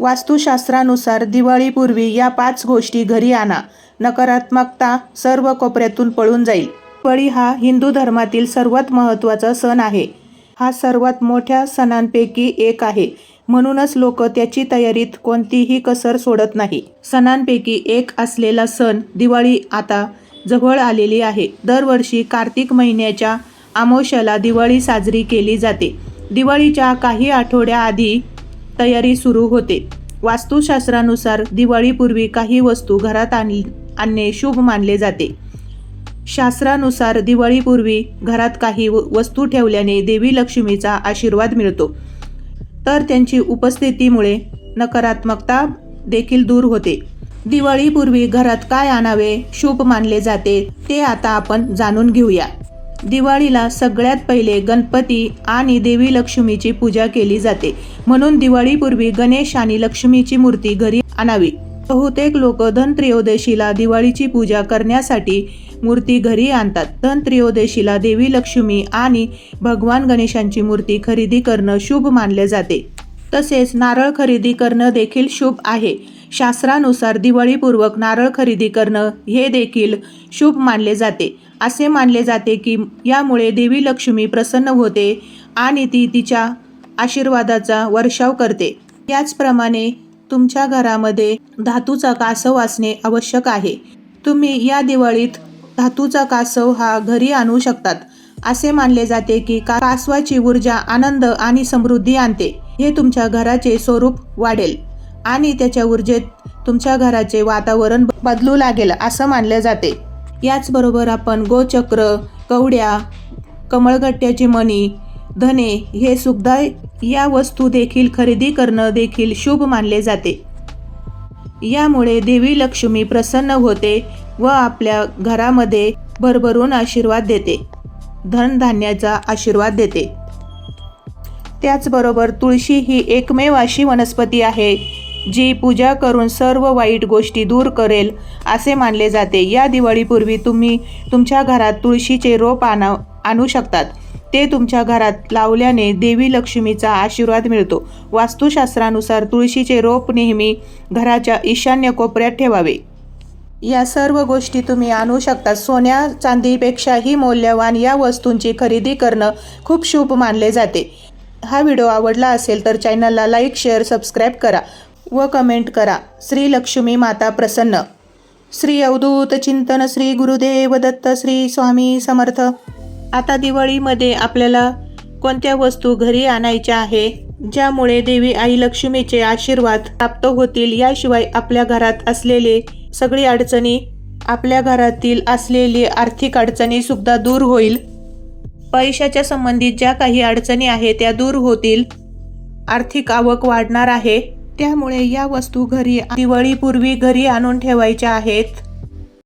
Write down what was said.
वास्तुशास्त्रानुसार दिवाळीपूर्वी या पाच गोष्टी घरी आणा. नकारात्मकता सर्व कोपऱ्यातून पळून जाईल. दिवाळी हा हिंदू धर्मातील सर्वात महत्त्वाचा सण आहे. हा सर्वात मोठ्या सणांपैकी एक आहे. म्हणूनच लोक त्याची तयारीत कोणतीही कसर सोडत नाही. सणांपैकी एक असलेला सण दिवाळी आता जवळ आलेली आहे. दरवर्षी कार्तिक महिन्याच्या आमोशाला दिवाळी साजरी केली जाते. दिवाळीच्या काही आठवड्याआधी तयारी सुरू होते. वास्तुशास्त्रानुसार दिवाळीपूर्वी काही वस्तू घरात आण आणणे शुभ मानले जाते. शास्त्रानुसार दिवाळीपूर्वी घरात काही व- वस्तू ठेवल्याने देवी लक्ष्मीचा आशीर्वाद मिळतो. तर त्यांची उपस्थितीमुळे नकारात्मकता देखील दूर होते. दिवाळीपूर्वी घरात काय आणावे शुभ मानले जाते ते आता आपण जाणून घेऊया. दिवाळीला सगळ्यात पहिले गणपती आणि देवी लक्ष्मीची पूजा केली जाते. म्हणून दिवाळीपूर्वी गणेश आणि लक्ष्मीची मूर्ती घरी आणावी. बहुतेक लोक धनत्रयोदशीला दिवाळीची पूजा करण्यासाठी मूर्ती घरी आणतात. धनत्रयोदशीला देवी लक्ष्मी आणि भगवान गणेशांची मूर्ती खरेदी करणं शुभ मानले जाते. तसेच नारळ खरेदी करणं देखील शुभ आहे. शास्त्रानुसार दिवाळीपूर्वक नारळ खरेदी करणं हे देखील शुभ मानले जाते. असे मानले जाते की यामुळे देवी लक्ष्मी प्रसन्न होते आणि ती तिच्या आशीर्वादाचा वर्षाव करते. याचप्रमाणे तुमच्या घरामध्ये धातूचा कासव असणे आवश्यक आहे. तुम्ही या दिवाळीत धातूचा कासव हा घरी आणू शकतात. असे मानले जाते की का कासवाची ऊर्जा आनंद आणि समृद्धी आणते. हे तुमच्या घराचे स्वरूप वाढेल. आणि त्याच्या ऊर्जेत तुमच्या घराचे वातावरण बदलू लागेल असं मानले जाते. याचबरोबर आपण गोचक्र कवड्या कमळगट्ट्याची मणी धने हे सुद्धा या वस्तू देखील खरेदी करणं देखील शुभ मानले जाते. यामुळे देवी लक्ष्मी प्रसन्न होते व आपल्या घरामध्ये भरभरून आशीर्वाद देते. धनधान्याचा आशीर्वाद देते. त्याचबरोबर तुळशी ही एकमेव अशी वनस्पती आहे जी पूजा करून सर्व वाईट गोष्टी दूर करेल असे मानले जाते. या दिवाळीपूर्वी तुम्ही तुमच्या घरात तुळशीचे रोप आणा आणू शकतात. ते तुमच्या घरात लावल्याने देवी लक्ष्मीचा आशीर्वाद मिळतो. वास्तुशास्त्रानुसार तुळशीचे रोप नेहमी घराच्या ईशान्य कोपऱ्यात ठेवावे. या सर्व गोष्टी तुम्ही आणू शकता. सोन्या चांदीपेक्षाही मौल्यवान या वस्तूंची खरेदी करणं खूप शुभ मानले जाते. हा व्हिडिओ आवडला असेल तर चॅनलला लाईक शेअर सबस्क्राईब करा. व कमेंट करा. श्री लक्ष्मी माता प्रसन्न. श्री अवधूत चिंतन श्री गुरुदेव दत्त श्री स्वामी समर्थ. आता दिवाळीमध्ये आपल्याला कोणत्या वस्तू घरी आणायच्या आहे ज्यामुळे देवी आई लक्ष्मीचे आशीर्वाद प्राप्त होतील याशिवाय आपल्या घरात असलेले सगळी अडचणी आपल्या घरातील असलेली आर्थिक अडचणी सुद्धा दूर होईल. पैशाच्या संबंधित ज्या काही अडचणी आहेत त्या दूर होतील. आर्थिक आवक वाढणार आहे. त्यामुळे या वस्तू घरी दिवाळीपूर्वी घरी आणून ठेवायच्या आहेत.